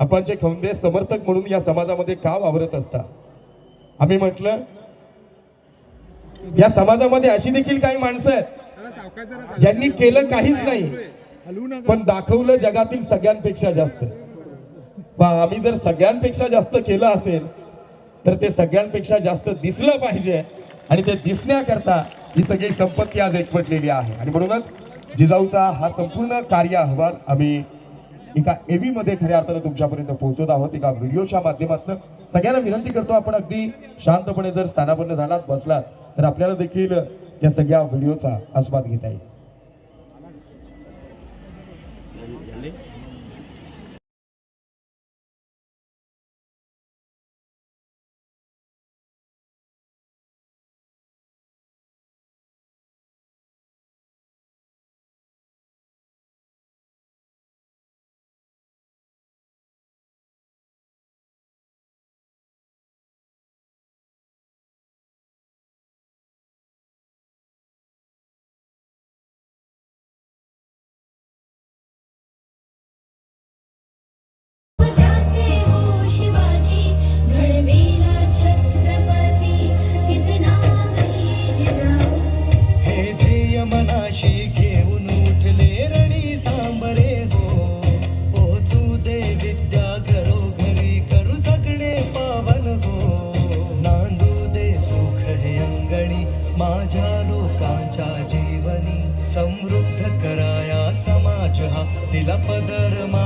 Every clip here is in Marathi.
आपणचे खवंदे समर्थक म्हणून या समाजामध्ये का वावरत असता? आम्ही म्हटलं या समाजामध्ये अशी देखील काही माणसं आहेत ज्यांनी केलं काहीच नाही पण दाखवलं जगातील सगळ्यांपेक्षा जास्त. आम्ही जर सगळ्यांपेक्षा जास्त केलं असेल तर ते सगळ्यांपेक्षा जास्त दिसलं पाहिजे. आणि ते दिसण्याकरता ही सगळी संपत्ती आज एकवटलेली आहे. आणि म्हणूनच जिजाऊचा हा संपूर्ण कार्य अहवाल आम्ही एका एव्ही मध्ये खऱ्या अर्थानं तुमच्यापर्यंत पोहोचत आहोत. एका व्हिडिओच्या माध्यमातून सगळ्यांना विनंती करतो आपण अगदी शांतपणे जर स्थानापन्न झालात बसलात तर आपल्याला देखील त्या सगळ्या व्हिडिओचा आस्वाद घेता येईल. मनाशी घेऊन उठले रणी सांबरे हो. पोहोचू दे विद्या घरोघरी करू सगळे पावन हो. नांदू दे सुख हे अंगणी माझ्या लोकांच्या जीवनी. समृद्ध कराया समाज हा दिला पदर मायेचा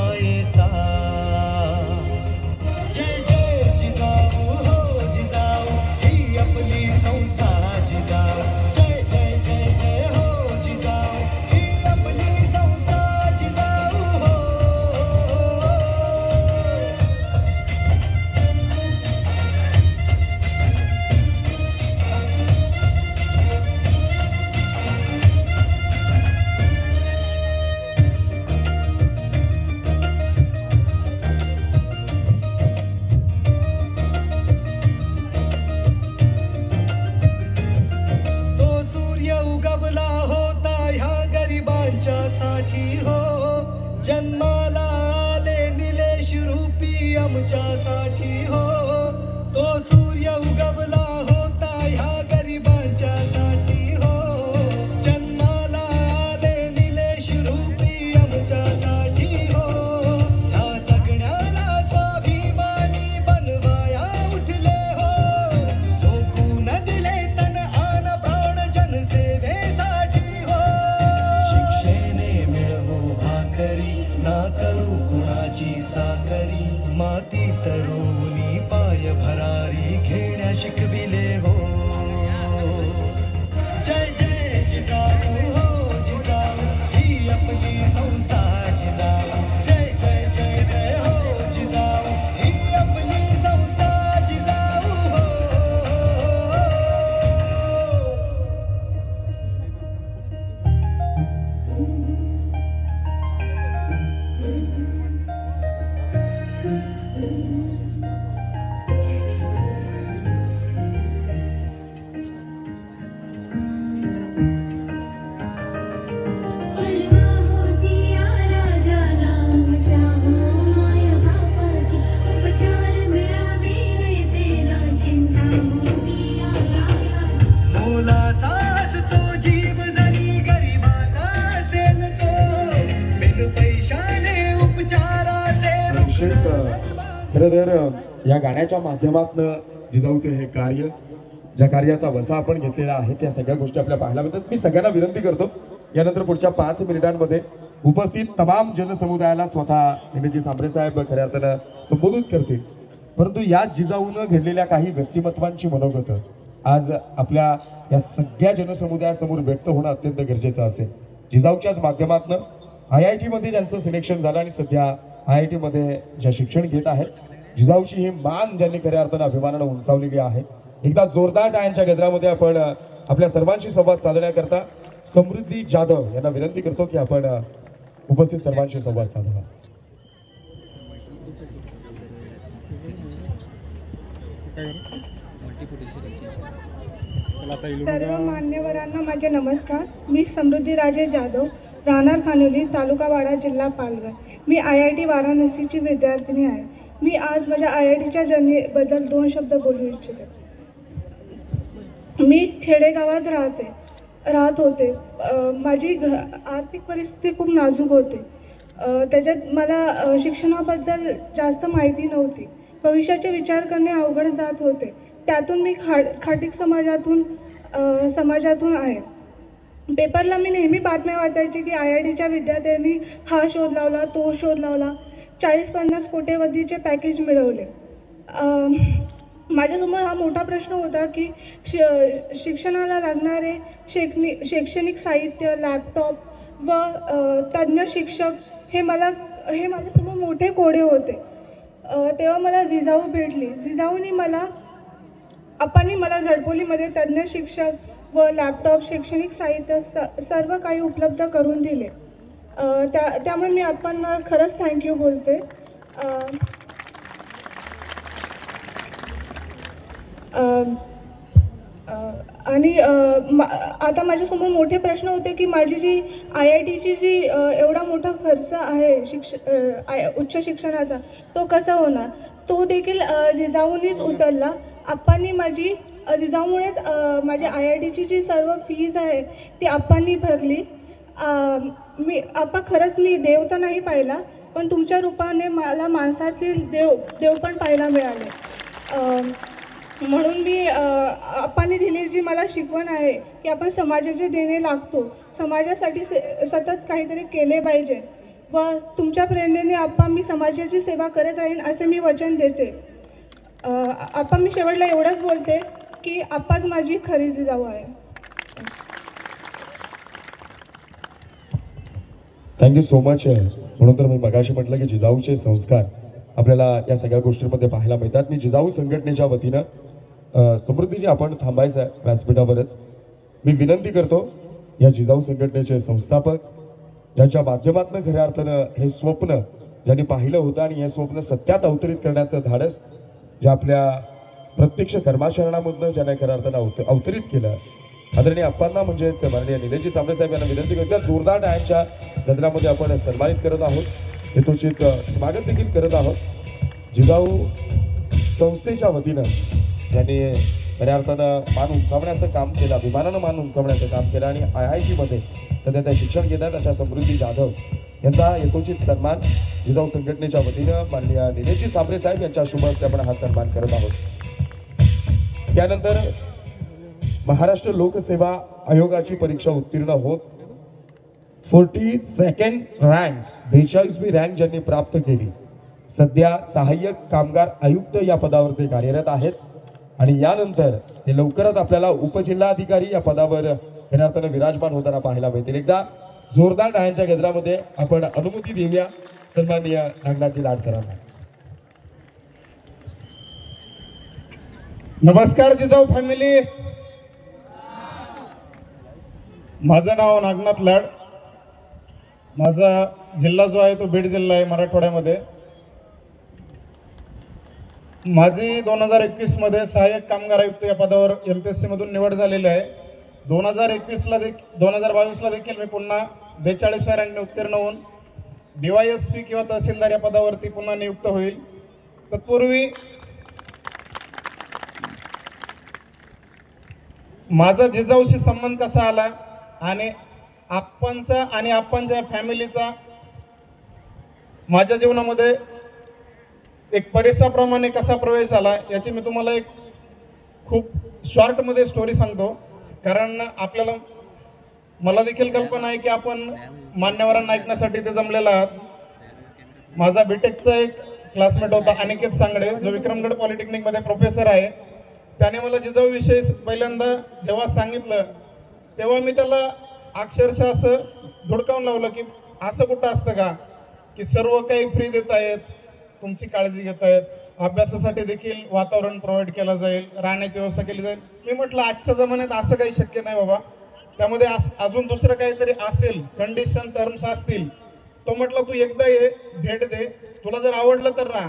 या गाण्याच्या माध्यमातून जिजाऊचे हे कार्य ज्या कार्याचा वसा आपण घेतलेला आहे त्या सगळ्या गोष्टी आपल्या पाहायला मिळतात. मी सगळ्यांना विनंती करतो यानंतर पुढच्या पाच मिनिटांमध्ये उपस्थित तमाम जनसमुदायाला स्वतः निमेजी सांबरे साहेब खऱ्या अर्थानं संबोधित करतील. परंतु या जिजाऊनं घडलेल्या काही व्यक्तिमत्वांची मनोगत आज आपल्या या सगळ्या जनसमुदायासमोर व्यक्त होणं अत्यंत गरजेचं असेल. जिजाऊच्याच माध्यमातून आय आय टीमध्ये ज्यांचं सिलेक्शन झालं आणि सध्या आय आय टीमध्ये ज्या शिक्षण घेत आहेत जिजाऊची ही मान ज्यांनी खऱ्या अर्थानं अभिमानानं उंचावलेली आहे. एकदा जोरदार टाळ्यांच्या गजरामध्ये आपण आपल्या सर्वांशी संवाद साधण्याकरता समृद्धी जाधव यांना विनंती करतो की आपण उपस्थित सर्वांशी संवाद साधावा. सर्व मान्यवरांना माझे नमस्कार. मी समृद्धी राजे जाधव राहणार खानोली तालुका वाडा जिल्हा पालघर. मी आय आय टी वाराणसीची विद्यार्थिनी आहे. मी आज माझ्या आय आय टीच्या जर्नीबद्दल दोन शब्द बोलू इच्छिते. मी खेडेगावात राहते राहत होते. माझी घ आर्थिक परिस्थिती खूप नाजूक होती. त्याच्यात मला शिक्षणाबद्दल जास्त माहिती नव्हती. भविष्याचे विचार करणे अवघड जात होते. त्यातून मी खा खाटीक समाजातून समाजातून आहे. पेपरला मी नेहमी बातम्या वाचायची की आय आय टीच्या विद्यार्थ्यांनी हा शोध लावला तो शोध लावला. चाळीस पन्नास कोटेवधीचे पॅकेज मिळवले माझ्यासमोर हा मोठा प्रश्न होता की श शिक्षणाला लागणारे शेकनी शैक्षणिक साहित्य लॅपटॉप व तज्ज्ञ शिक्षक हे मला हे माझ्यासमोर मोठे कोडे होते. तेव्हा मला जिजाऊ भेटली. जिजाऊनी मला आपांनी मला झडपोलीमध्ये तज्ज्ञ शिक्षक व लॅपटॉप शैक्षणिक साहित्य स सर्व काही उपलब्ध करून दिले. त्या त्यामुळे मी आपांना खरंच थँक्यू बोलते. आणि मा- आता माझ्यासमोर मोठे प्रश्न होते की माझी जी आय आय टीची जी एवढा मोठा खर्च आहे शिक्ष आय उच्च शिक्षणाचा तो कसा होणार? तो देखील जिजाऊंनीच उचलला. आप्पांनी माझी जिजाऊमुळेच माझ्या आय आय टीची जी सर्व फीज आहे ती आप्पांनी भरली. मी आप्पा खरंच मी देव तर नाही पाहिला पण तुमच्या रूपाने मला माणसातील देव देव पण पाहायला मिळाले. म्हणून मी आपाने आप्पांनी दिलेली जी मला शिकवण आहे की आपण समाजाचे देणे लागतो. समाजासाठी से सतत काहीतरी केले पाहिजे. व तुमच्या प्रेरणेने आप्पा मी समाजाची सेवा करत राहीन असे मी वचन देते. आप्पा मी शेवटला एवढंच बोलते की आप्पाच माझी खरी जिजाऊ आहे. थँक्यू सो मच म्हणून तर मी मगाशी म्हटलं की जिजाऊचे संस्कार आपल्याला या सगळ्या गोष्टींमध्ये पाहायला मिळतात. मी जिजाऊ संघटनेच्या वतीनं अ, समृद्धीजी आपण थांबायचं आहे व्यासपीठावरच. मी विनंती करतो या जिजाऊ संघटनेचे संस्थापक ज्यांच्या माध्यमातून खऱ्या अर्थानं हे स्वप्न ज्यांनी पाहिलं होतं आणि हे स्वप्न सत्यात अवतरित करण्याचं धाडस जे आपल्या प्रत्यक्ष कर्माचरणामधनं ज्याने खऱ्या अर्थानं अवत अवतरित केलं आदरणीय अप्पांना म्हणजेच माननीय निलेशजी तांबे साहेब यांना विनंती करतो. जोरदार टाळ्यांच्या गजरामध्ये आपण सन्मानित करत आहोत. हेतुचित स्वागत देखील करत आहोत. जिजाऊ संस्थेच्या वतीनं यांनी खऱ्या अर्थानं मान उंचावण्याचं काम केलं अभिमानानं मान उंचावण्याचं काम केलं आणि आय आय टीमध्ये सध्या त्या शिक्षण घेतात अशा समृद्धी जाधव यांचा यथोचित सन्मान जिजाऊ संघटनेच्या वतीनं माननीय निलेशजी साबरे साहेब यांच्या शुभ हस्ते आपण हा सन्मान करत आहोत. त्यानंतर महाराष्ट्र लोकसेवा आयोगाची परीक्षा उत्तीर्ण होत. फोर्टी सेकंड रँक बेचाळीसवी रँक ज्यांनी प्राप्त केली. सध्या सहाय्यक कामगार आयुक्त या पदावर ते कार्यरत आहेत. आणि यानंतर ते लवकरच आपल्याला उपजिल्हाधिकारी या पदावर खऱ्या अर्थानं विराजमान होताना पाहायला मिळतील. एकदा जोरदार टाळ्यांच्या गजरामध्ये आपण अनुमती देऊया. सन्माननीय नागनाथजी लाड सरांना. नमस्कार जिजाऊ फॅमिली. माझं नाव नागनाथ लाड. माझा जिल्हा जो आहे तो बीड जिल्हा आहे मराठवाड्यामध्ये. माझी दोन हजार एकवीसमध्ये सहाय्यक कामगार आयुक्त या पदावर एम पी एस सीमधून निवड झालेली आहे. दोन हजार एकवीसला देखील दोन हजार बावीसला देखील मी पुन्हा बेचाळीसव्या रँकने उत्तीर्ण होऊन डी वाय एस पी किंवा तहसीलदार या पदावरती पुन्हा नियुक्त होईल. तत्पूर्वी माझा जिजाऊशी संबंध कसा आला? आणि आपणचा आणि आपणच्या फॅमिलीचा माझ्या जीवनामध्ये एक परिसाप्रमाणे कसा प्रवेश झाला याची मी तुम्हाला एक खूप शॉर्टमध्ये स्टोरी सांगतो. कारण आपल्याला मला देखील कल्पना आहे की आपण मान्यवरांना ऐकण्यासाठी ते जमलेला आहात. माझा बीटेकचा एक क्लासमेट होता अनिकेत सांगडे जो विक्रमगड पॉलिटेक्निकमध्ये प्रोफेसर आहे. त्याने मला जिजाऊविषयी पहिल्यांदा जेव्हा सांगितलं तेव्हा मी त्याला अक्षरशः असं धुडकावून लावलं की असं कुठं असतं का? की सर्व काही फ्री देत आहेत तुमची काळजी घेत आहेत अभ्यासासाठी देखील वातावरण प्रोव्हाइड केलं जाईल राहण्याची व्यवस्था केली जाईल. मी म्हटलं आजच्या जमान्यात असं काही शक्य नाही बाबा. त्यामध्ये अस- अजून दुसरं काहीतरी असेल कंडिशन टर्म्स असतील तो म्हटलं तू एकदा ये भेट दे. तुला जर आवडलं तर राहा.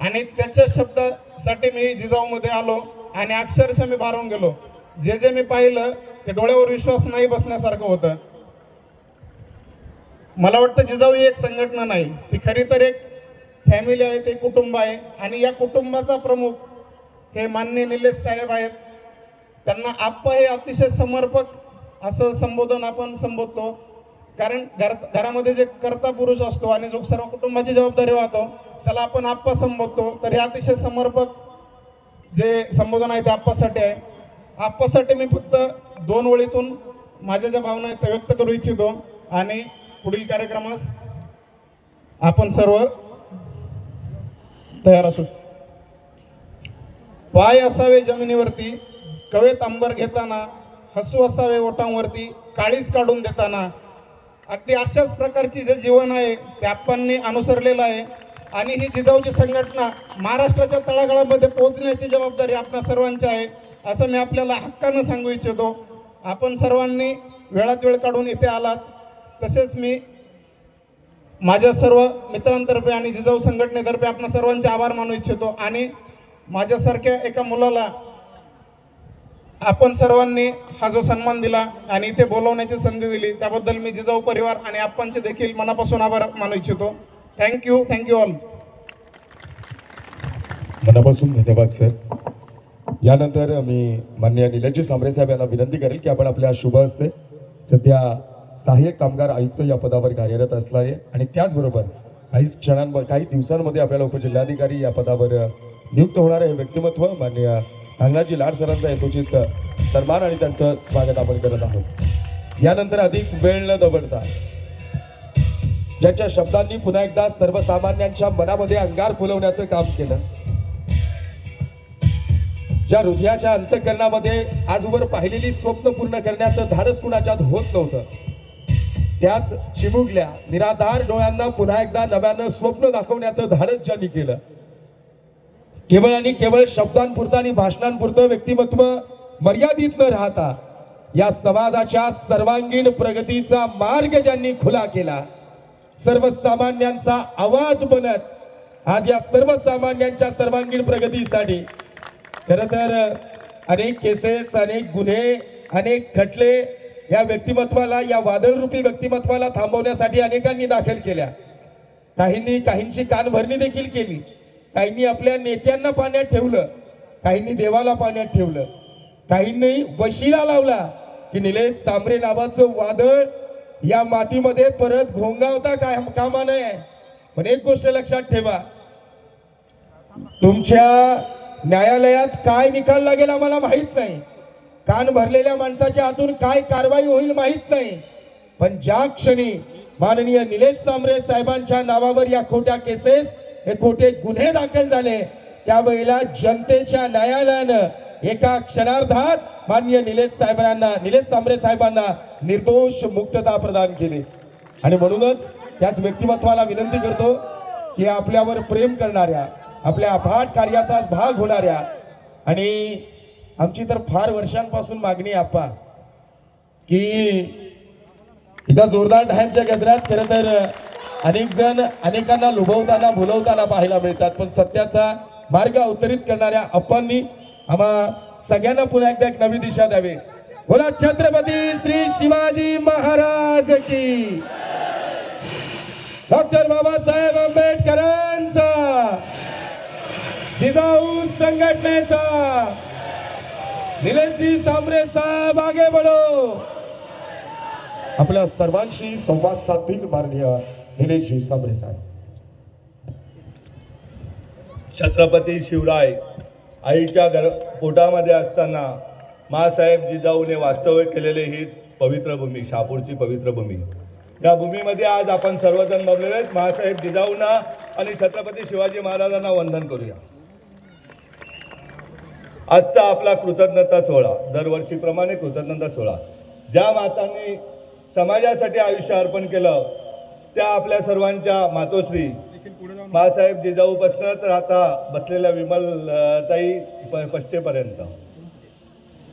आणि त्याच्या शब्दासाठी मी जिजाऊमध्ये आलो आणि अक्षरशः मी भारून गेलो. जे जे मी पाहिलं ते डोळ्यावर विश्वास नाही बसण्यासारखं होतं. मला वाटतं जिजाऊ ही एक संघटना नाही. ती खरी तर एक फॅमिली आहे ते कुटुंब आहे. आणि या कुटुंबाचा प्रमुख हे मान्य निलेश साहेब आहेत. त्यांना आप्पा हे अतिशय समर्पक असं संबोधन आपण संबोधतो. कारण घर घरामध्ये जे कर्ता पुरुष असतो आणि जो सर्व कुटुंबाची जबाबदारी वाहतो त्याला आपण आप्पा संबोधतो. तर हे अतिशय समर्पक जे संबोधन आहे ते आप्पासाठी आहे. आप्पासाठी मी फक्त दोन ओळीतून माझ्या ज्या भावना आहेत त्या व्यक्त करू इच्छितो आणि पुढील कार्यक्रमास आपण सर्व तयार असू. पाय असावे जमिनीवरती कवेत अंबर घेताना हसू असावे ओटांवरती काळीच काढून देताना. अगदी अशाच प्रकारची जे जीवन आहे ते आपणनी अनुसरलेलं आहे. आणि ही जिजाऊची संघटना महाराष्ट्राच्या तळागाळामध्ये पोहोचण्याची जबाबदारी आपल्या सर्वांची आहे असं मी आपल्याला हक्कानं सांगू इच्छितो. आपण सर्वांनी वेळात वेळ काढून इथे आलात. तसेच मी माझ्या सर्व मित्रांतर्फे आणि जिजाऊ संघटनेतर्फे आपण सर्वांचे आभार मानू इच्छितो आणि माझ्यासारख्या एका मुलाला आपण सर्वांनी हा जो सन्मान दिला आणि इथे बोलवण्याची संधी दिली त्याबद्दल मी जिजाऊ परिवार आणि आपणचे देखील मनापासून आभार मानू इच्छितो. थँक्यू थँक्यू ऑल मनापासून धन्यवाद सर यानंतर मी माननीय निलजी सांबरे साहेब यांना विनंती करेल की आपण आपल्या शुभ हस्ते सध्या सहाय्यक कामगार आयुक्त या पदावर कार्यरत असणारे आणि त्याचबरोबर काही क्षणांवर काही दिवसांमध्ये आपल्याला उपजिल्हाधिकारी या पदावर नियुक्त होणारे हे व्यक्तिमत्व माननीय अंगाजी लाड सरांचा यथोचित सन्मान आणि त्यांचं स्वागत आपण करत आहोत. यानंतर अधिक वेळ न दबडता ज्यांच्या शब्दांनी पुन्हा एकदा सर्वसामान्यांच्या मनामध्ये अंगार फुलवण्याचं काम केलं ज्या हृदयाच्या अंतकरणामध्ये आजवर पाहिलेली स्वप्न पूर्ण करण्याचं धाडस कुणाच्यात होत नव्हतं. त्याच चिमुकल्या निराधार डोळ्यांना पुन्हा एकदा नव्यानं स्वप्न दाखवण्याचं धाडस ज्यांनी केलं. केवळ आणि केवळ शब्दांपुरतं आणि भाषणांपुरतं व्यक्तिमत्व मर्यादित न राहता या समाजाच्या सर्वांगीण प्रगतीचा मार्ग ज्यांनी खुला केला सर्वसामान्यांचा आवाज बनत आज या सर्वसामान्यांच्या सर्वांगीण प्रगतीसाठी खर तर अनेक केसेस अनेक गुन्हे अनेक खटले या व्यक्तिमत्वाला या वादळरूपी व्यक्तिमत्वाला थांबवण्यासाठी अनेकांनी दाखल केल्या. काहींनी काहींची कानभरणी देखील केली. काहींनी आपल्या नेत्यांना पाण्यात ठेवलं. काहींनी देवाला पाण्यात ठेवलं. काहींनी वशिला लावला की निलेश सांबरे नावाचं वादळ या मातीमध्ये परत घोंगावता काय कामा नये पण एक गोष्ट लक्षात ठेवा. तुमच्या न्यायालयात काय निकाल लागेल आम्हाला माहीत नाही. कान भरलेल्या माणसाच्या हातून काय कारवाई होईल माहीत नाही. पण ज्या क्षणी माननीय निलेश सांबरे साहेबांच्या नावावर या खोट्या केसेस हे खोटे गुन्हे दाखल झाले त्यावेळेला जनतेच्या न्यायालयानं एका क्षणार्धात माननीय निलेश साहेबांना निलेश सांबरे साहेबांना निर्दोष मुक्तता प्रदान केली. आणि म्हणूनच त्याच व्यक्तिमत्वाला विनंती करतो की आपल्यावर प्रेम करणाऱ्या आपल्या अफाट कार्याचा भाग होणाऱ्या आणि आमची तर फार वर्षांपासून मागणी आहे आप्पा की एकदा जोरदार ढायांच्या गजरात खरं तर अनेक जण अनेकांना लुभवताना भुलवताना पाहायला मिळतात पण सत्याचा मार्ग अवतरित करणाऱ्या अप्पांनी आम्हा सगळ्यांना पुन्हा एकदा एक नवी दिशा द्यावी. बोला छत्रपती श्री शिवाजी महाराज की. डॉक्टर बाबासाहेब आंबेडकरांचा. जिजाऊ संघटनेचा. निलेशजी सांबरे साहेब आगे बडो आपल्या सर्वांशी संवाद साधतील माननीय निलेशजी सांबरे साहेब. छत्रपती शिवराय आईच्या घर पोटामध्ये असताना मासाहेब जिजाऊने वास्तव्य केलेले हीच पवित्र भूमी शापूरची पवित्र भूमी. या भूमीमध्ये आज आपण सर्वजण बघलेले आहेत. महासाहेब जिजाऊंना आणि छत्रपती शिवाजी महाराजांना वंदन करूया. आजचा आपला कृतज्ञता सोहळा दरवर्षीप्रमाणे कृतज्ञता सोहळा. ज्या मातांनी समाजासाठी आयुष्य अर्पण केलं त्या आपल्या सर्वांच्या मातोश्री बाळासाहेब जिजाऊपासनं तर आता बसलेल्या विमल पश्चेपर्यंत ताई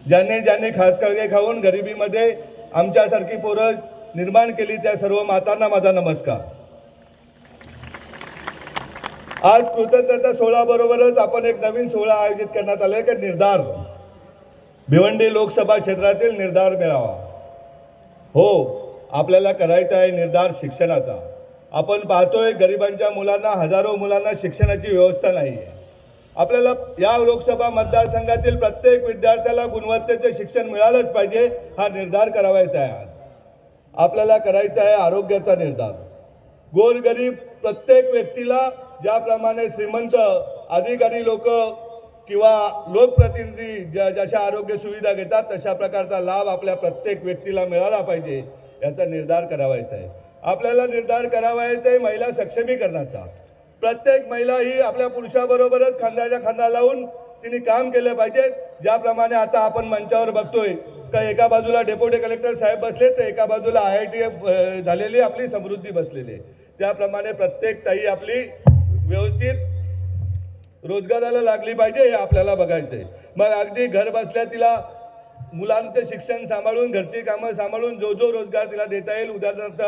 ज्यांनी ज्यांनी खास कळगे खाऊन गरिबीमध्ये आमच्यासारखी पोरं निर्माण केली त्या सर्व मातांना माझा नमस्कार. आज कृतज्ञता सोहळ्याबरोबरच आपण एक नवीन सोहळा आयोजित करण्यात आला की निर्धार. भिवंडी लोकसभा क्षेत्रातील निर्धार मेळावा. हो आपल्याला करायचा आहे निर्धार शिक्षणाचा. आपण पाहतोय गरिबांच्या मुलांना हजारो मुलांना शिक्षणाची व्यवस्था नाही आहे आपल्याला या लोकसभा मतदारसंघातील प्रत्येक विद्यार्थ्याला गुणवत्तेचे शिक्षण मिळालंच पाहिजे हा निर्धार करावायचा आहे आज. आपल्याला करायचा आहे आरोग्याचा निर्धार. गोरगरीब प्रत्येक व्यक्तीला ज्याप्रमाणे श्रीमंत अधिकारी लोक किंवा लोकप्रतिनिधी ज्या जशा आरोग्य सुविधा घेतात तशा प्रकारचा लाभ आपल्या प्रत्येक व्यक्तीला मिळाला पाहिजे याचा निर्धार करावायचा आहे. आपल्याला निर्धार करावायचा आहे महिला सक्षमीकरणाचा. प्रत्येक महिला ही आपल्या पुरुषाबरोबरच खांद्याच्या खांदा लावून तिने काम केलं पाहिजे. ज्याप्रमाणे आता आपण मंचावर बघतोय का एका बाजूला डेप्युटी कलेक्टर साहेब बसले तर एका बाजूला आय आय टी झालेली आपली समृद्धी बसलेली आहे. त्याप्रमाणे प्रत्येक ताई आपली व्यवस्थित रोजगाराला लागली पाहिजे हे आपल्याला बघायचं आहे मग अगदी घर बसल्या तिला मुलांचं शिक्षण सांभाळून घरची कामं सांभाळून जो जो रोजगार तिला देता येईल उदाहरणार्थ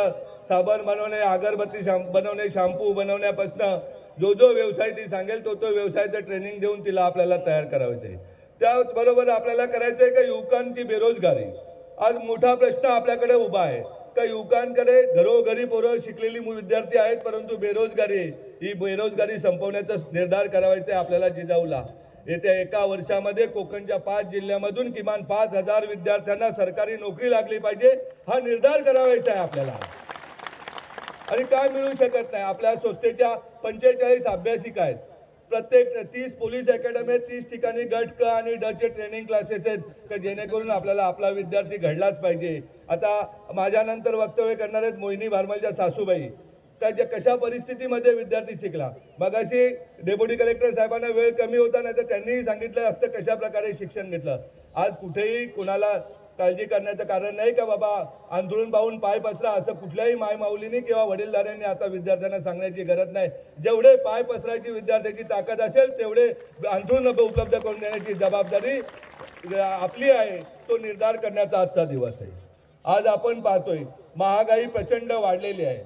साबण बनवणे अगरबत्ती शाम बनवणे शॅम्पू बनवण्यापासनं जो जो व्यवसाय ती सांगेल तो तो व्यवसायाचं ट्रेनिंग देऊन तिला आपल्याला तयार करायचं आहे त्याचबरोबर आपल्याला करायचं आहे का युवकांची बेरोजगारी? आज मोठा प्रश्न आपल्याकडे उभा आहे. का युवकांकडे घरोघरी पोरं शिकलेली विद्यार्थी आहेत परंतु बेरोजगारी ही बेरोजगारी संपवण्याचा निर्धार करावायचा आहे आपल्याला जिजाऊला. येत्या एका वर्षामध्ये कोकणच्या पाच जिल्ह्यामधून किमान पाच हजार विद्यार्थ्यांना सरकारी नोकरी लागली पाहिजे हा निर्धार करावायचा आहे आपल्याला. आणि काय मिळू शकत नाही. आपल्या संस्थेच्या पंचेचाळीस अभ्यासिका आहेत. प्रत्येक तीस पोलीस अकॅडमी आहेत तीस ठिकाणी गट क आणि डचे ट्रेनिंग क्लासेस आहेत का जेणेकरून आपल्याला आपला विद्यार्थी घडलाच पाहिजे. आता माझ्यानंतर वक्तव्य करणार आहेत मोहिनी भारमलच्या सासूबाई. त्या ज्या कशा परिस्थितीमध्ये विद्यार्थी शिकला? मगाशी डेप्युटी कलेक्टर साहेबांना वेळ कमी होता नाही तर त्यांनीही सांगितलं असतं कशा प्रकारे शिक्षण घेतलं. आज कुठेही कुणाला काळजी करण्याचं कारण नाही का बाबा? आंधळून पाहून पाय पसरा असं कुठल्याही मायमाऊलीने किंवा वडीलधाऱ्यांनी आता विद्यार्थ्यांना सांगण्याची गरज नाही. जेवढे पाय पसरायची विद्यार्थ्याची ताकद असेल तेवढे आंधळून उपलब्ध करून देण्याची जबाबदारी आपली आहे. तो निर्धार करण्याचा आजचा दिवस आहे. आज आपण पाहतोय महागाई प्रचंड वाढलेली आहे.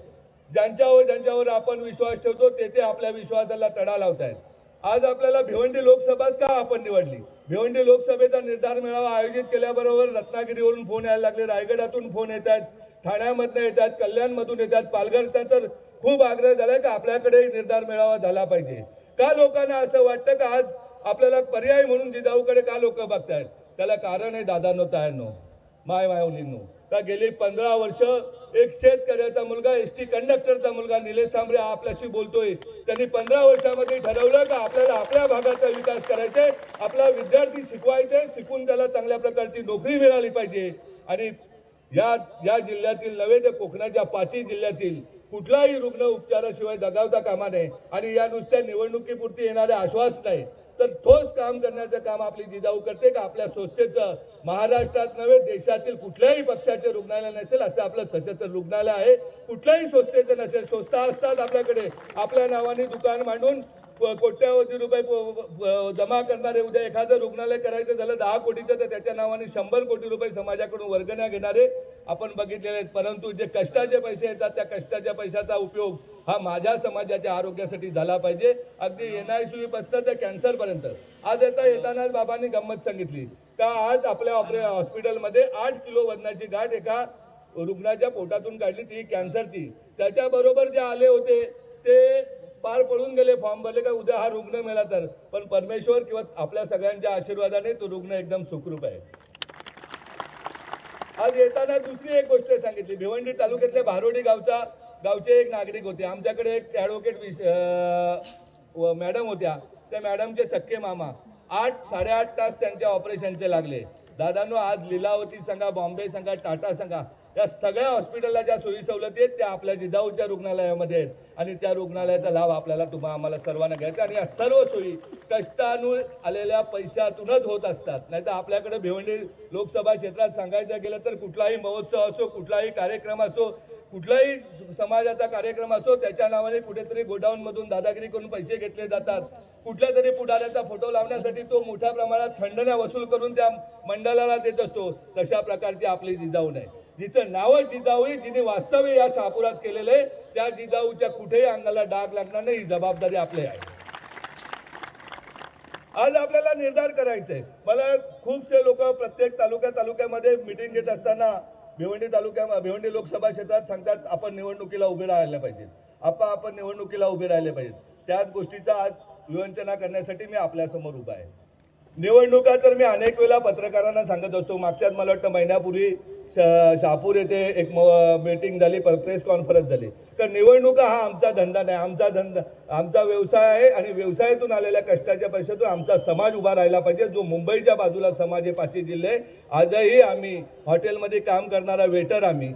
ज्यांच्यावर ज्यांच्यावर आपण विश्वास ठेवतो ते ते आपल्या विश्वासाला तडा लावत आहेत आज आपल्याला भिवंडी लोकसभाच का आपण निवडली? भिवंडी लोकसभेचा निर्धार मेळावा आयोजित केल्याबरोबर रत्नागिरीवरून फोन यायला लागले. रायगडातून फोन येत आहेत ठाण्यामधनं येतात कल्याणमधून येतात पालघरचा तर खूप आग्रह झालाय का आपल्याकडे निर्धार मेळावा झाला पाहिजे. का लोकांना असं वाटतं का आज आपल्याला पर्याय म्हणून जिजाऊकडे का लोक बघतायत? त्याला कारण आहे दादानो नो माय मायवलींनो का गेली पंधरा वर्ष एक शेतकऱ्याचा मुलगा एस टी कंडक्टरचा मुलगा निलेश सांबरे हा आपल्याशी बोलतोय. त्यांनी पंधरा वर्षामध्ये ठरवलं का आपल्याला आपल्या भागाचा विकास करायचा आहे आपला विद्यार्थी शिकवायचे शिकून त्याला चांगल्या प्रकारची नोकरी मिळाली पाहिजे. आणि या या जिल्ह्यातील नव्हे तर कोकणाच्या पाचही जिल्ह्यातील कुठलाही रुग्ण उपचाराशिवाय दगावता कामा नये. आणि या नुसत्या निवडणुकीपुरती येणारे आश्वास नाही. तर ठोस काम करण्याचं काम आपली जिजाऊ करते का? आपल्या संस्थेचं. महाराष्ट्रात नव्हे देशातील कुठल्याही पक्षाचे रुग्णालय नसेल असं आपलं सशस्त्र रुग्णालय आहे. कुठल्याही संस्थेचं नसेल संस्था असतात आपल्याकडे. आपल्या नावाने दुकान मांडून कोट्यावधी रुपये जमा करणारे उद्या एखादं रुग्णालय करायचं झालं दहा कोटीचं तर त्याच्या नावाने शंभर कोटी रुपये समाजाकडून वर्गण्या घेणारे आपण बघितलेले आहेत. परंतु जे कष्टाचे पैसे येतात त्या कष्टाच्या पैशाचा उपयोग हा माझ्या समाजाच्या आरोग्यासाठी झाला पाहिजे. अगदी एन आयपासून तर कॅन्सरपर्यंत आज येता येतानाच बाबांनी गंमत सांगितली. का आज आपल्या ऑपरे हॉस्पिटलमध्ये आठ किलो वजनाची गाठ एका रुग्णाच्या पोटातून काढली ती कॅन्सरची त्याच्याबरोबर जे आले होते ते पार पळून गेले फॉर्म भरले का उद्या हा रुग्ण मेला तर? पण परमेश्वर किंवा आपल्या सगळ्यांच्या आशीर्वादाने तो रुग्ण एकदम सुखरूप आहे. आज येताना दुसरी एक गोष्ट सांगितली. भिवंडी तालुक्यातल्या भारोडी गावचा गावचे एक नागरिक होते. आमच्याकडे एक ॲडव्होकेट विश मॅडम होत्या. त्या मॅडमचे सख्खे मामा आठ साडेआठ तास त्यांच्या ऑपरेशनचे लागले. दादांनो आज लीलावती सांगा बॉम्बे सांगा टाटा सांगा या सगळ्या हॉस्पिटलला ज्या सोयी सवलती आहेत त्या आपल्या जिजाऊच्या रुग्णालयामध्ये आहेत. आणि त्या रुग्णालयाचा लाभ आपल्याला तुम्हा आम्हाला सर्वांना घ्यायचा आणि या सर्व सोयी कष्टानं आलेल्या पैशातूनच होत असतात. नाही तर आपल्याकडे भिवंडी लोकसभा क्षेत्रात सांगायचं गेलं तर कुठलाही महोत्सव असो कुठलाही कार्यक्रम असो कुठलाही समाजाचा कार्यक्रम असो त्याच्या नावाने कुठेतरी गोडाऊनमधून दादागिरी करून पैसे घेतले जातात. कुठल्या तरी पुढाऱ्याचा फोटो लावण्यासाठी तो मोठ्या प्रमाणात खंडण्या वसूल करून त्या मंडळाला देत असतो. तशा प्रकारची आपली जिजाऊ नाही जिचं नावं जिजाऊ आहे जिने वास्तव्य या शहापुरात केलेलं आहे त्या जिजाऊच्या कुठेही अंगाला डाग लागणार नाही ही जबाबदारी आपली आहे. आज आपल्याला निर्धार करायचा आहे मला खूपसे लोक प्रत्येक तालुक्या तालुक्यामध्ये मिटिंग घेत असताना भिवंडी तालुक्या भिवंडी लोकसभा क्षेत्रात सांगतात आपण निवडणुकीला उभे राहायला पाहिजे. आपण आपण निवडणुकीला उभे राहिले पाहिजे. त्याच गोष्टीचा आज विवंचना करण्यासाठी मी आपल्यासमोर उभा आहे. निवडणुका तर मी अनेक वेळा पत्रकारांना सांगत असतो. मागच्याच मला वाटतं महिन्यापूर्वी श- येथे एक मीटिंग झाली प्रेस कॉन्फरन्स झाली. तर निवडणुका हा आमचा धंदा नाही. आमचा धंदा आमचा व्यवसाय आहे आणि व्यवसायातून आलेल्या कष्टाच्या पैशातून आमचा समाज उभा राहिला पाहिजे. जो मुंबईच्या बाजूला समाज आहे पाचही जिल्हे आजही आम्ही हॉटेलमध्ये काम करणारा वेटर आम्ही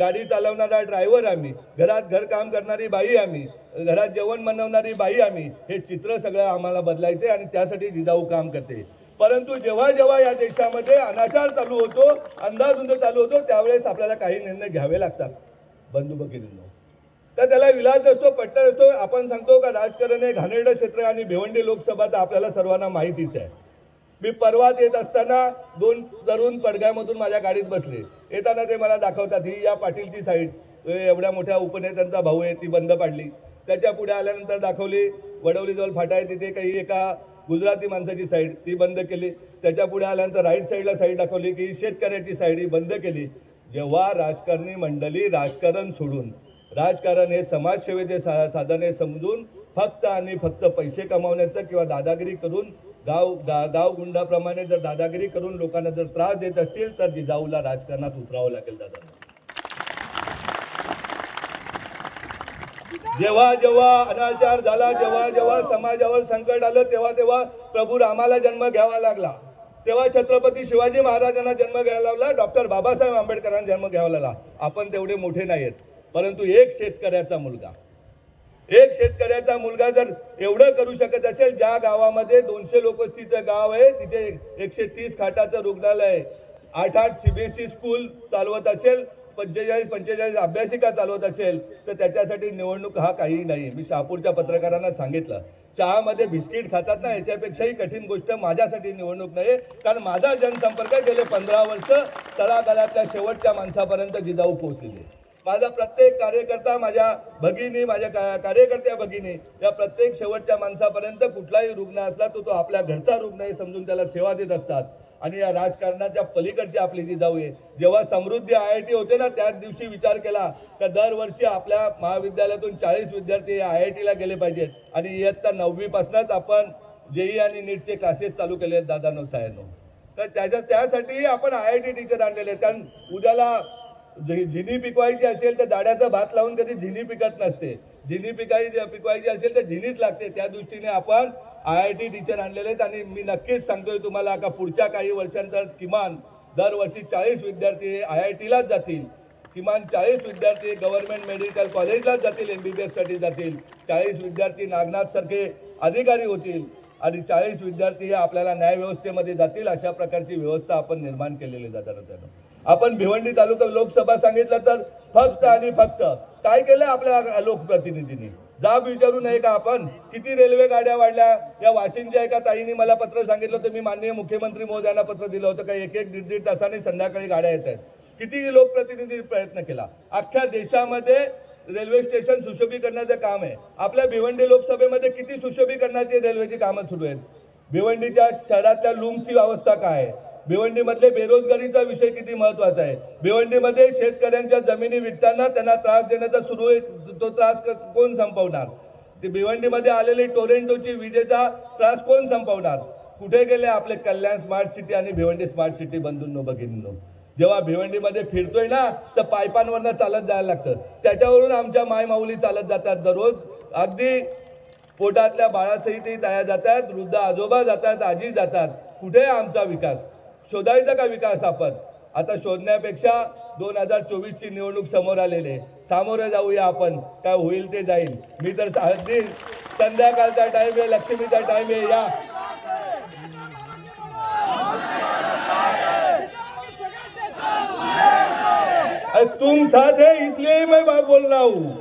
गाडी चालवणारा ड्रायव्हर आम्ही घरात घर काम करणारी बाई आम्ही घरात जेवण बनवणारी बाई आम्ही हे चित्र सगळं आम्हाला बदलायचे आणि त्यासाठी जिजाऊ काम करते. परंतु जेव्हा जेव्हा या देशामध्ये अनाचार चालू होतो अंदाधुंद चालू होतो त्यावेळेस आपल्याला काही निर्णय घ्यावे लागतात. बंधू भगिनींनो तर त्याला विलास असतो पट्टर असतो आपण सांगतो का राजकारण हे घाणेरडं क्षेत्र आणि भिवंडी लोकसभा तर आपल्याला सर्वांना माहितीच आहे. मी परवात येत असताना दोन तरुण पडग्यामधून माझ्या गाडीत बसले. येताना ते मला दाखवतात ही या पाटीलची साईड एवढ्या मोठ्या उपनेत्यांचा भाऊ आहे ती बंद पाडली. त्याच्या पुढे आल्यानंतर दाखवली वडवलीजवळ फाटा आहे तिथे काही एका गुजराती माणसाची साईड ती बंद केली. त्याच्या पुढे आल्यानंतर राईट साईडला साईड दाखवली की शेतकऱ्याची साईड ही बंद केली. जेव्हा राजकारणी मंडळी राजकारण सोडून राजकारण हे समाजसेवेचे सा साधने समजून फक्त आणि फक्त पैसे कमावण्याचं किंवा दादागिरी करून गाव गा गाव गुंडाप्रमाणे जर दादागिरी करून लोकांना जर त्रास देत असतील तर जिजाऊला राजकारणात उतरावं लागेल दादा जेव्हा जेव्हा अनाचार झाला जेव्हा जेव्हा समाजावर संकट आलं तेव्हा तेव्हा प्रभू रामाला जन्म घ्यावा लागला. तेव्हा छत्रपती शिवाजी महाराजांना जन्म घ्यायला लागला डॉक्टर बाबासाहेब आंबेडकरांना जन्म घ्यावा लागला. आपण तेवढे मोठे नाही आहेत परंतु एक शेतकऱ्याचा मुलगा. एक शेतकऱ्याचा मुलगा जर एवढं करू शकत असेल ज्या गावामध्ये दोनशे लोकवस्तीचं गाव आहे तिथे एकशे तीस खाटाचं रुग्णालय आठ आठ आठ सीबीएसई स्कूल चालवत असेल पंचेचाळीस पंचेचाळीस अभ्यासिका चालवत असेल तर त्याच्यासाठी निवडणूक हा काही नाही. मी शहापूरच्या पत्रकारांना सांगितलं. चहामध्ये बिस्किट खातात ना याच्यापेक्षाही कठीण गोष्ट माझ्यासाठी निवडणूक नाही कारण माझा जनसंपर्क गेले पंधरा वर्ष तळागाळातल्या शेवटच्या माणसापर्यंत जिजाऊ पोहोचलेले. माझा प्रत्येक कार्यकर्ता माझ्या भगिनी माझ्या का- कार्यकर्त्या भगिनी या प्रत्येक शेवटच्या माणसापर्यंत कुठलाही रुग्ण असला तो तो आपल्या घरचा रुग्ण आहे समजून त्याला सेवा देत असतात. आणि या राजकारणाच्या पलीकडची आपली जी जाऊ आहे जेव्हा समृद्धी आय आय टी होते ना त्याच दिवशी विचार केला का दरवर्षी आपल्या महाविद्यालयातून चाळीस विद्यार्थी आय आय टीला गेले पाहिजेत. आणि इयत्ता नववीपासूनच आपण जेई आणि नीटचे क्लासेस चालू केले आहेत दादा साहेबांनो. तर त्याच्या त्यासाठी आपण आय आय टी टीचर आणलेले कारण उद्याला झिनी पिकवायची असेल तर जाड्याचा भात लावून कधी झिनी पिकत नसते. झिनी पिकाई पिकवायची असेल तर झिनीच लागते. त्या दृष्टीने आपण आय आय टी टीचर आणलेले आहेत आणि मी नक्कीच सांगतोय तुम्हाला का पुढच्या काही वर्षांतर किमान दरवर्षी चाळीस विद्यार्थी आय आय टीलाच जातील. किमान चाळीस विद्यार्थी गव्हर्नमेंट मेडिकल कॉलेजलाच जातील एम बी बी एससाठी जातील. चाळीस विद्यार्थी नागनाथसारखे अधिकारी होतील आणि चाळीस विद्यार्थी हे आपल्याला न्यायव्यवस्थेमध्ये जातील अशा प्रकारची व्यवस्था आपण निर्माण केलेली जातात त्यानं आपण भिवंडी तालुका लोकसभा सांगितलं तर फक्त आणि फक्त काय केलं आपल्या लोकप्रतिनिधींनी? जाब विचारू नये का आपण? किती रेल्वे गाड्या वाढल्या? या वाशिमच्या एका ताईने मला पत्र सांगितलं होतं. मी माननीय मुख्यमंत्री महोदयांना पत्र दिलं होतं. का एक एक दीड दीड तासाने संध्याकाळी गाड्या येत आहेत. किती लोकप्रतिनिधी प्रयत्न केला? अख्ख्या देशामध्ये रेल्वे स्टेशन सुशोभीकरणाचं काम आहे. आपल्या भिवंडी लोकसभेमध्ये किती सुशोभीकरणाची रेल्वेची कामं सुरू आहेत? भिवंडीच्या शहरातल्या लूमची अवस्था काय आहे? भिवंडीमधले बेरोजगारीचा विषय किती महत्त्वाचा आहे? भिवंडीमध्ये शेतकऱ्यांच्या जमिनी विकताना त्यांना त्रास देण्याचा सुरू तो त्रास कोण संपवणार? ते भिवंडीमध्ये आलेली टोरेंटोची विजेचा त्रास कोण संपवणार? कुठे गेले आपले कल्याण स्मार्ट सिटी आणि भिवंडी स्मार्ट सिटी बंधूंनो भगिनींनो? जेव्हा भिवंडीमध्ये फिरतोय ना तर पायपांवरनं चालत जायला लागतं. त्याच्यावरून आमच्या मायमाऊली चालत जातात दररोज. अगदी पोटातल्या बाळासहितही तयार जातात वृद्ध आजोबा जातात आजी जातात. कुठे आहे आमचा विकास? शोधायचा का विकास आपण? आता शोधण्यापेक्षा दोन हजार चोवीसची निवडणूक समोर आलेली आहे. सामोरं जाऊया आपण. काय होईल ते जाईल. मी तर अगदी संध्याकाळचा टाईम आहे लक्ष्मीचा टाईम आहे या. तुम साथ है इसलिए मैं बोल रहा हूं.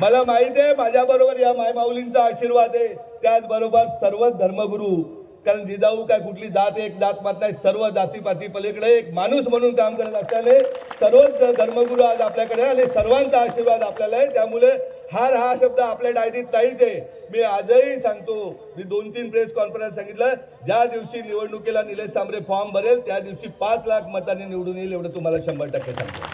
मला माहीत आहे माझ्या बरोबर या मायमाऊलींचा आशीर्वाद आहे. त्याचबरोबर सर्व धर्मगुरू कारण जिजाऊ काय कुठली जात एक जात मात नाही सर्व जातीपाती पलीकडे एक माणूस म्हणून काम करत असल्याने सर्वच धर्मगुरू आज आपल्याकडे आणि सर्वांचा आशीर्वाद आपल्याला आहे. त्यामुळे हार हा शब्द आपल्या डायरीत नाहीच आहे. मी आजही सांगतो मी दोन तीन प्रेस कॉन्फरन्स सांगितलं. ज्या दिवशी निवडणुकीला निलेश सांबरे फॉर्म भरेल त्या दिवशी पाच लाख मतांनी निवडून येईल एवढं तुम्हाला शंभर टक्के सांगतो.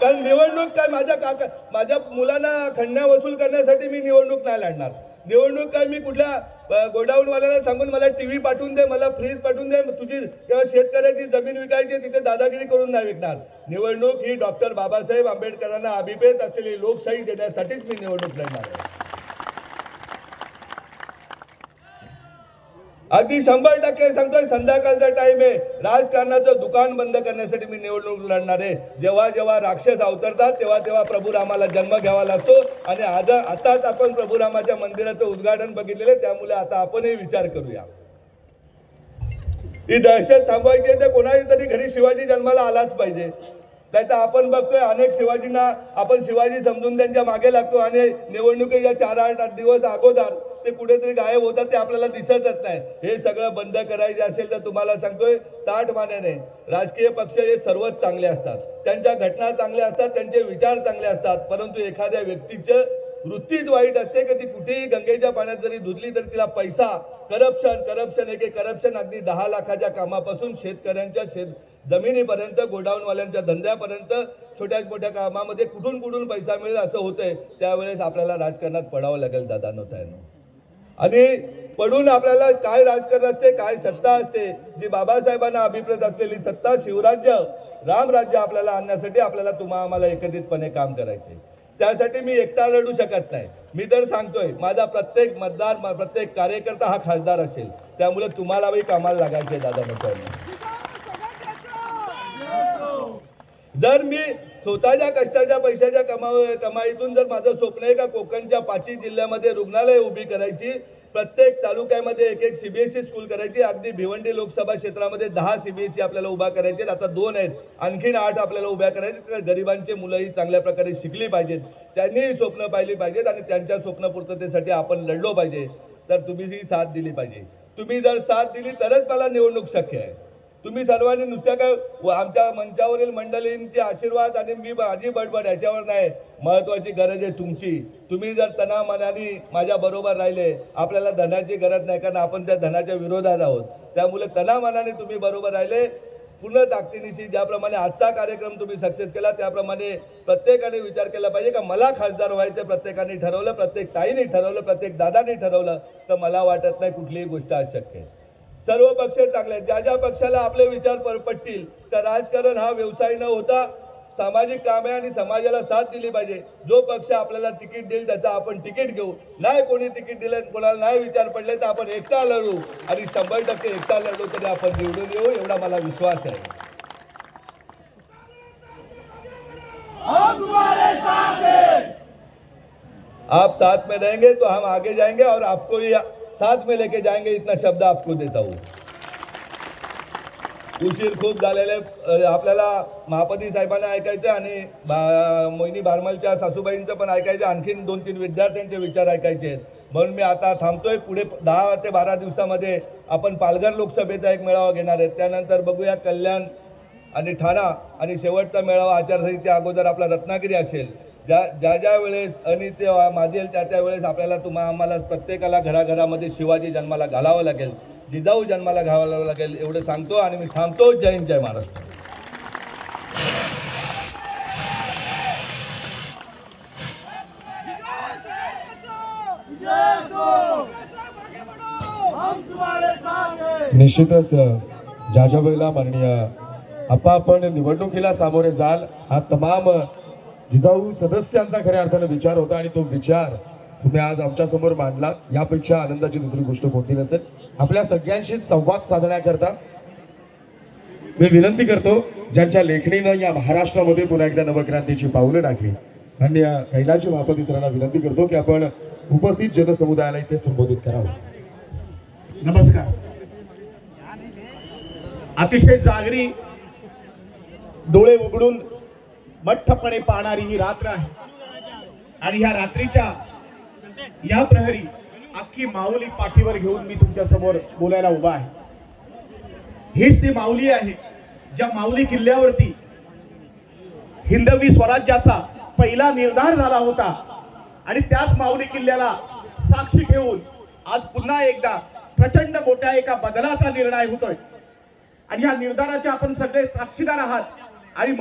कारण निवडणूक काय माझ्या काका माझ्या मुलांना खंडण्या वसूल करण्यासाठी मी निवडणूक नाही लढणार. निवडणूक काय मी कुठल्या गोडाऊनवाल्याला सांगून मला टी व्ही पाठवून दे मला फ्रीज पाठवून दे तुझी किंवा शेतकऱ्याची जमीन विकायची तिथे दादागिरी करून नाही विकणार. निवडणूक ही डॉक्टर बाबासाहेब आंबेडकरांना अभिप्रेत असलेली लोकशाही देण्यासाठीच मी निवडणूक लढणार आहे. अगदी शंभर टक्के सांगतोय संध्याकाळचा टाइम आहे राजकारणाचं दुकान बंद करण्यासाठी मी निवडणूक लढणार आहे. जेव्हा जेव्हा राक्षस अवतरतात तेव्हा तेव्हा प्रभू रामाला जन्म घ्यावा लागतो. आणि आज आताच आपण प्रभू रामाच्या मंदिराचं उद्घाटन बघितलेलं आहे त्यामुळे आता आपणही विचार करूया. ही दहशत थांबवायची आहे तर कोणाही तरी घरी शिवाजी जन्माला आलाच पाहिजे. नाही तर आपण बघतोय अनेक शिवाजींना आपण शिवाजी समजून त्यांच्या मागे लागतो आणि निवडणुकीच्या चार आठ आठ दिवस अगोदर ते कुठेतरी गायब होतात ते आपल्याला दिसतच नाही. हे सगळं बंद करायचे असेल तर तुम्हाला सांगतोय ताट मान्याने राजकीय पक्ष हे सर्वच चांगले असतात. त्यांच्या घटना चांगल्या असतात त्यांचे विचार चांगले असतात परंतु एखाद्या व्यक्तीचं वृत्तीच वाईट असते की ती कुठेही गंगेच्या पाण्यात जरी धुतली तरी तिला पैसा करप्शन करप्शन एके करप्शन अगदी दहा लाखाच्या कामापासून शेतकऱ्यांच्या शेत जमिनीपर्यंत गोडाऊनवाल्यांच्या धंद्यापर्यंत छोट्या मोठ्या कामामध्ये कुठून कुठून पैसा मिळेल असं होतंय त्यावेळेस आपल्याला राजकारणात पडावं लागेल दादा नव्हता आणि पडून आपल्याला काय राजकारण असते काय सत्ता असते जी बाबासाहेबांना अभिप्रेत असलेली सत्ता शिवराज्य रामराज्य आपल्याला आणण्यासाठी आपल्याला तुम्हा आम्हाला एकत्रितपणे काम करायचे. त्यासाठी मी एकटा लढू शकत नाही. मी तर सांगतोय माझा प्रत्येक मतदार प्रत्येक कार्यकर्ता हा खासदार असेल. त्यामुळे तुम्हालाही कामाला लागायचे दादा मित्रांनो जर मी स्वतःच्या कष्टाच्या पैशाच्या कमा कमाईतून जर माझं स्वप्न आहे का कोकणच्या पाचही जिल्ह्यामध्ये रुग्णालय उभी करायची प्रत्येक तालुक्यामध्ये एक एक सीबीएसई स्कूल करायची अगदी भिवंडी लोकसभा क्षेत्रामध्ये दहा सीबीएसई आपल्याला उभा करायचे आता दोन आहेत. आणखीन आठ आपल्याला उभ्या करायचे तर गरिबांची मुलंही चांगल्या प्रकारे शिकली पाहिजेत. त्यांनीही स्वप्न पाहिली पाहिजेत आणि त्यांच्या स्वप्नपूर्ततेसाठी आपण लढलो पाहिजे. तर तुम्ही ही साथ दिली पाहिजे. तुम्ही जर साथ दिली तरच मला निवडणूक शक्य आहे. तुम्ही सर्वांनी नुसत्या काय व आमच्या मंचावरील मंडळींचे आशीर्वाद आणि मी माझी बडबड याच्यावर नाही. महत्वाची गरज आहे तुमची. तुम्ही जर तना मनाने माझ्या बरोबर राहिले आपल्याला धनाची गरज नाही कारण आपण त्या धनाच्या विरोधात आहोत. त्यामुळे तना मनाने तुम्ही बरोबर राहिले. पूर्ण ताकदीनिशी ज्याप्रमाणे आजचा कार्यक्रम तुम्ही सक्सेस केला त्याप्रमाणे प्रत्येकाने विचार केला पाहिजे का मला खासदार व्हायचं प्रत्येकाने ठरवलं प्रत्येक ताईने ठरवलं प्रत्येक दादाने ठरवलं तर मला वाटत नाही कुठलीही गोष्ट अशक्य आहे. सर्व पक्ष चांगले ज्या ज्या पक्षाला आपले विचार पर- पटतील तर राजकारण हा व्यवसाय न होता सामाजिक काम आहे आणि समाजाला साथ दिली पाहिजे. जो पक्ष आपल्याला तिकीट देईल त्याचा आपण तिकीट घेऊ. नाही कोणी तिकीट दिलं कोणाला नाही विचार पडले तर आपण एकटा लढू. आणि शंभर टक्के एकटा लढू तरी आपण निवडून येऊ एवढा मला विश्वास आहे. आप साथ में रहेंगे तो हम आगे जाएंगे और आपको भी साथ में लेके जाएंगे इतना शब्द आपको देता हूँ। उशीर खूप झालेले आपल्याला महापती साहेबांना ऐकायचं आणि मोहिनी भारमलच्या सासूबाईंचं पण ऐकायचं. आणखीन दोन तीन विद्यार्थ्यांचे विचार ऐकायचे. आहेत म्हणून मी आता थांबतोय. पुढे दहा ते बारा दिवसामध्ये आपण पालघर लोकसभेचा एक मेळावा घेणार आहे. त्यानंतर बघूया कल्याण आणि ठाणा आणि शेवटचा मेळावा आचारसंहितेच्या अगोदर आपला रत्नागिरी असेल. ज्या ज्या ज्या वेळेस अनित्य माजेल त्या त्या वेळेस आपल्याला तुम्हा आम्हाला प्रत्येकाला घराघरामध्ये शिवाजी जन्माला घालावं लागेल जिजाऊ जन्माला घालावं लागेल एवढं सांगतो आणि मी थांबतो. जय हिंद जय महाराष्ट्र. निश्चितच ज्या ज्या वेळेला माननीय आपण निवडणुकीला सामोरे जाल हा तमाम जिजाऊ सदस्यांचा खऱ्या अर्थानं विचार होता आणि तो विचार तुम्ही आज आमच्यासमोर मांडला यापेक्षा आनंदाची दुसरी गोष्ट कोणती नसेल. आपल्या सगळ्यांशी संवाद साधण्याकरता मी विनंती करतो ज्यांच्या लेखणीनं या महाराष्ट्रामध्ये पुन्हा एकदा नवक्रांतीची पावलं टाकली. आणि या कैलाची महापती सरांना विनंती करतो की आपण उपस्थित जनसमुदायाला इथे संबोधित करावं. नमस्कार. अतिशय जागरी डोळे उघडून मठ्ठपणे पाहणारी ही रात्र आहे. आणि ह्या रात्रीच्या या प्रहरी अख्खी माऊली पाठीवर घेऊन मी तुमच्यासमोर बोलायला उभा आहे. हीच ती माऊली आहे ज्या माऊली किल्ल्यावरती हिंदवी स्वराज्याचा पहिला निर्धार झाला होता. आणि त्याच माऊली किल्ल्याला साक्षी घेऊन आज पुन्हा एकदा प्रचंड मोठ्या एका बदलाचा निर्णय होतोय. आणि या निर्धाराचे आपण सगळे साक्षीदार आहात. आणि